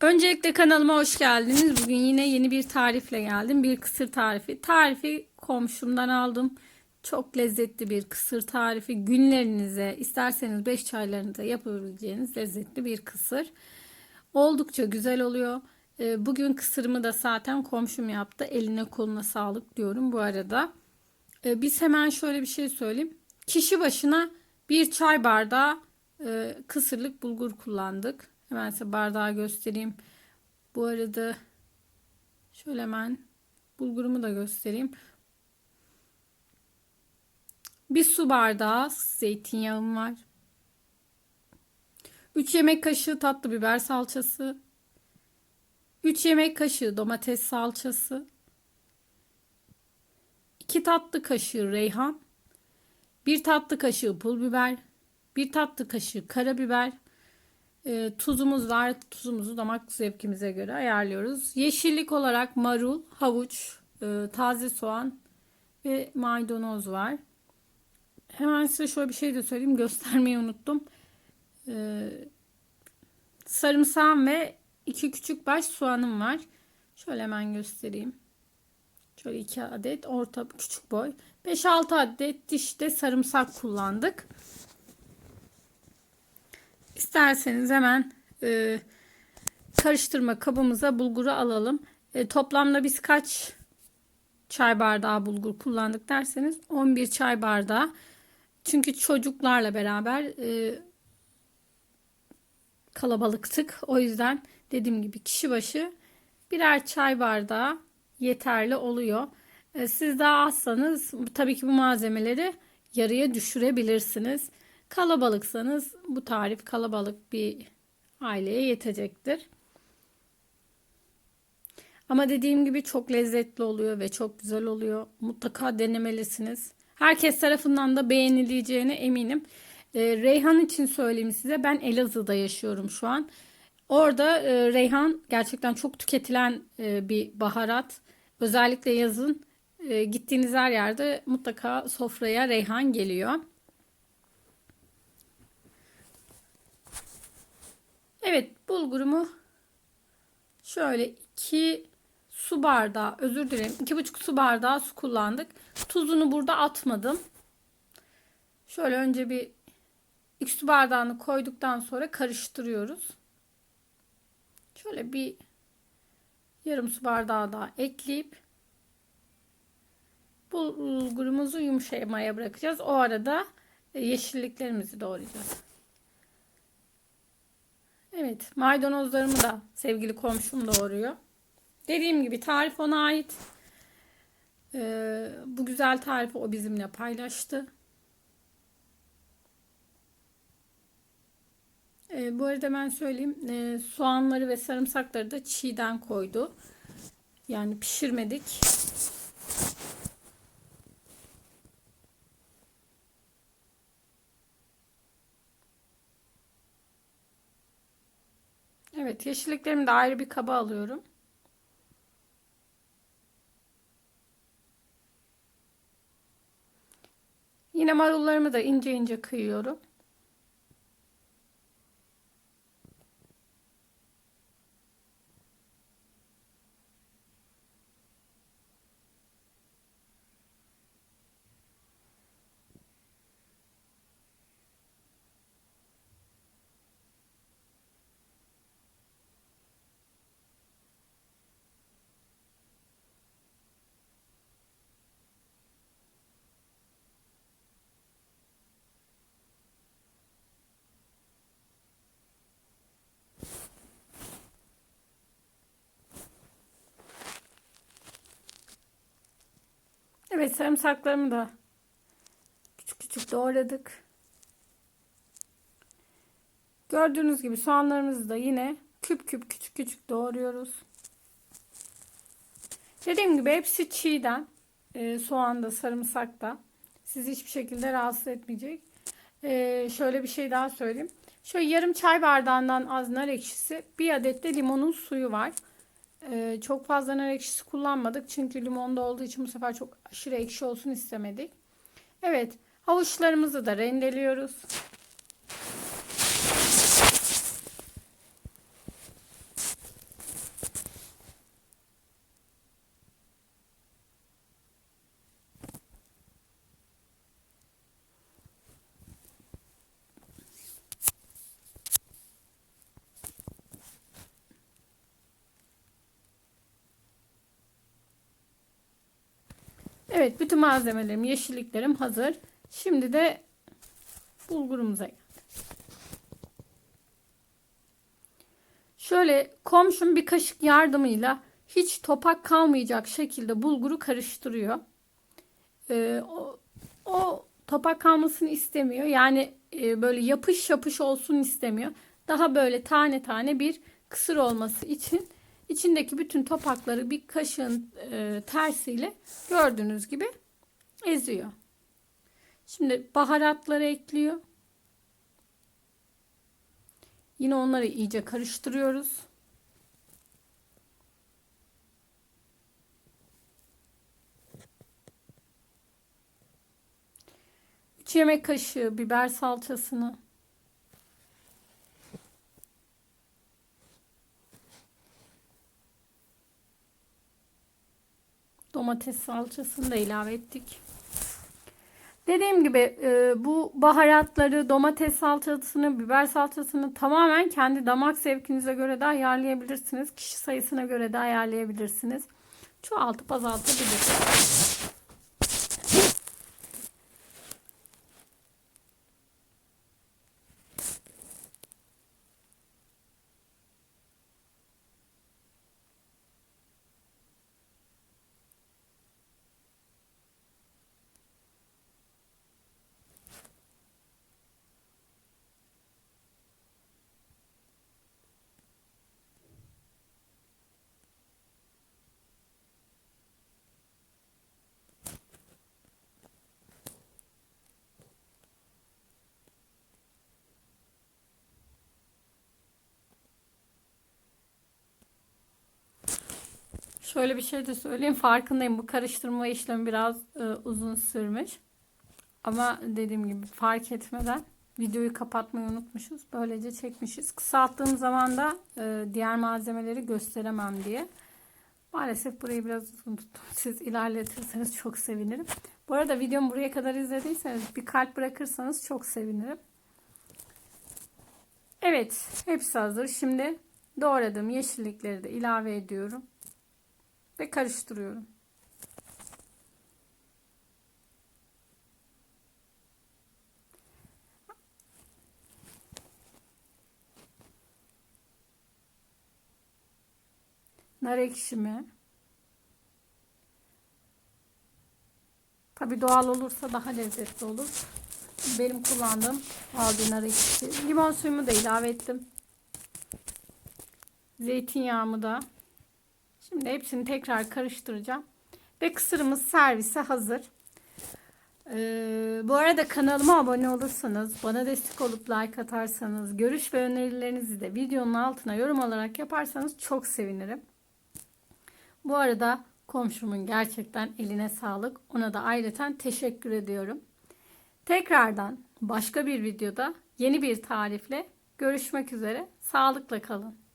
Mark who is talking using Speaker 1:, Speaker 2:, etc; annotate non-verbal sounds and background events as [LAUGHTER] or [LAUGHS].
Speaker 1: Öncelikle kanalıma hoş geldiniz. Bugün yine yeni bir tarifle geldim. Bir kısır tarifi. Tarifi komşumdan aldım. Çok lezzetli bir kısır tarifi. Günlerinize, isterseniz 5 çaylarınıza yapabileceğiniz lezzetli bir kısır. Oldukça güzel oluyor. Ee, Bugün kısırımı da zaten komşum yaptı. Eline koluna sağlık diyorum bu arada. Ee, Biz hemen şöyle bir şey söyleyeyim. Kişi başına bir çay bardağı e, kısırlık bulgur kullandık. Hemen size bardağı göstereyim. Bu arada şöyle hemen bulgurumu da göstereyim. Bir su bardağı zeytinyağım var. 3 yemek kaşığı tatlı biber salçası. 3 yemek kaşığı domates salçası. 2 tatlı kaşığı reyhan. 1 tatlı kaşığı pul biber. 1 tatlı kaşığı karabiber. E, tuzumuz var. Tuzumuzu damak zevkimize göre ayarlıyoruz. Yeşillik olarak marul, havuç, e, taze soğan ve maydanoz var. Hemen size şöyle bir şey de söyleyeyim. [LAUGHS] Göstermeyi unuttum. E, sarımsağım ve iki küçük baş soğanım var. Şöyle hemen göstereyim. Şöyle iki adet orta küçük boy. 5-6 adet dişte sarımsak kullandık. İsterseniz hemen e, karıştırma kabımıza bulguru alalım. E, toplamda biz kaç çay bardağı bulgur kullandık derseniz 11 çay bardağı. Çünkü çocuklarla beraber e, kalabalıktık. O yüzden dediğim gibi kişi başı birer çay bardağı yeterli oluyor. E, siz daha azsanız tabii ki bu malzemeleri yarıya düşürebilirsiniz. Kalabalıksanız bu tarif kalabalık bir aileye yetecektir. Ama dediğim gibi çok lezzetli oluyor ve çok güzel oluyor. Mutlaka denemelisiniz. Herkes tarafından da beğenileceğine eminim. E, Reyhan için söyleyeyim size. Ben Elazığ'da yaşıyorum şu an. Orada e, reyhan gerçekten çok tüketilen e, bir baharat. Özellikle yazın e, gittiğiniz her yerde mutlaka sofraya reyhan geliyor. Evet bulgurumu şöyle 2 su bardağı özür dilerim 2,5 su bardağı su kullandık. Tuzunu burada atmadım. Şöyle önce bir 2 su bardağını koyduktan sonra karıştırıyoruz. Şöyle bir yarım su bardağı daha ekleyip bulgurumuzu yumuşamaya bırakacağız. O arada yeşilliklerimizi doğrayacağız. Evet maydanozlarımı da sevgili komşum doğuruyor. Dediğim gibi tarif ona ait. Ee, bu güzel tarifi o bizimle paylaştı. Ee, bu arada ben söyleyeyim. Ee, soğanları ve sarımsakları da çiğden koydu. Yani pişirmedik. Evet yeşilliklerimi de ayrı bir kaba alıyorum. Yine marullarımı da ince ince kıyıyorum. Evet sarımsaklarımı da küçük küçük doğradık. Gördüğünüz gibi soğanlarımızı da yine küp küp küçük küçük doğruyoruz. Dediğim gibi hepsi çiğden. E, soğan da sarımsak da. Sizi hiçbir şekilde rahatsız etmeyecek. E, şöyle bir şey daha söyleyeyim. Şöyle yarım çay bardağından az nar ekşisi. Bir adet de limonun suyu var. Ee, çok fazla nar ekşisi kullanmadık. Çünkü limonda olduğu için bu sefer çok aşırı ekşi olsun istemedik. Evet. Havuçlarımızı da rendeliyoruz. Evet bütün malzemelerim, yeşilliklerim hazır. Şimdi de bulgurumuza geldik. Şöyle komşum bir kaşık yardımıyla hiç topak kalmayacak şekilde bulguru karıştırıyor. Ee, o, o topak kalmasını istemiyor. Yani e, böyle yapış yapış olsun istemiyor. Daha böyle tane tane bir kısır olması için içindeki bütün topakları bir kaşığın e, tersiyle gördüğünüz gibi eziyor. Şimdi baharatları ekliyor. Yine onları iyice karıştırıyoruz. 3 yemek kaşığı biber salçasını domates salçasını da ilave ettik. Dediğim gibi e, bu baharatları, domates salçasını, biber salçasını tamamen kendi damak zevkinize göre de ayarlayabilirsiniz. Kişi sayısına göre de ayarlayabilirsiniz. Çoğaltıp azaltabilirsiniz. Şöyle bir şey de söyleyeyim. Farkındayım. Bu karıştırma işlemi biraz e, uzun sürmüş. Ama dediğim gibi fark etmeden videoyu kapatmayı unutmuşuz. Böylece çekmişiz. Kısalttığım zaman da e, diğer malzemeleri gösteremem diye. Maalesef burayı biraz uzun tuttum. [LAUGHS] Siz ilerletirseniz çok sevinirim. Bu arada videomu buraya kadar izlediyseniz bir kalp bırakırsanız çok sevinirim. Evet. Hepsi hazır. Şimdi doğradığım yeşillikleri de ilave ediyorum ve karıştırıyorum. Nar ekşimi. Tabi doğal olursa daha lezzetli olur. Benim kullandığım aldı nar ekşisi. Limon suyumu da ilave ettim. Zeytinyağımı da Şimdi hepsini tekrar karıştıracağım. Ve kısırımız servise hazır. Ee, bu arada kanalıma abone olursanız, bana destek olup like atarsanız, görüş ve önerilerinizi de videonun altına yorum olarak yaparsanız çok sevinirim. Bu arada komşumun gerçekten eline sağlık. Ona da ayrıca teşekkür ediyorum. Tekrardan başka bir videoda yeni bir tarifle görüşmek üzere. Sağlıkla kalın.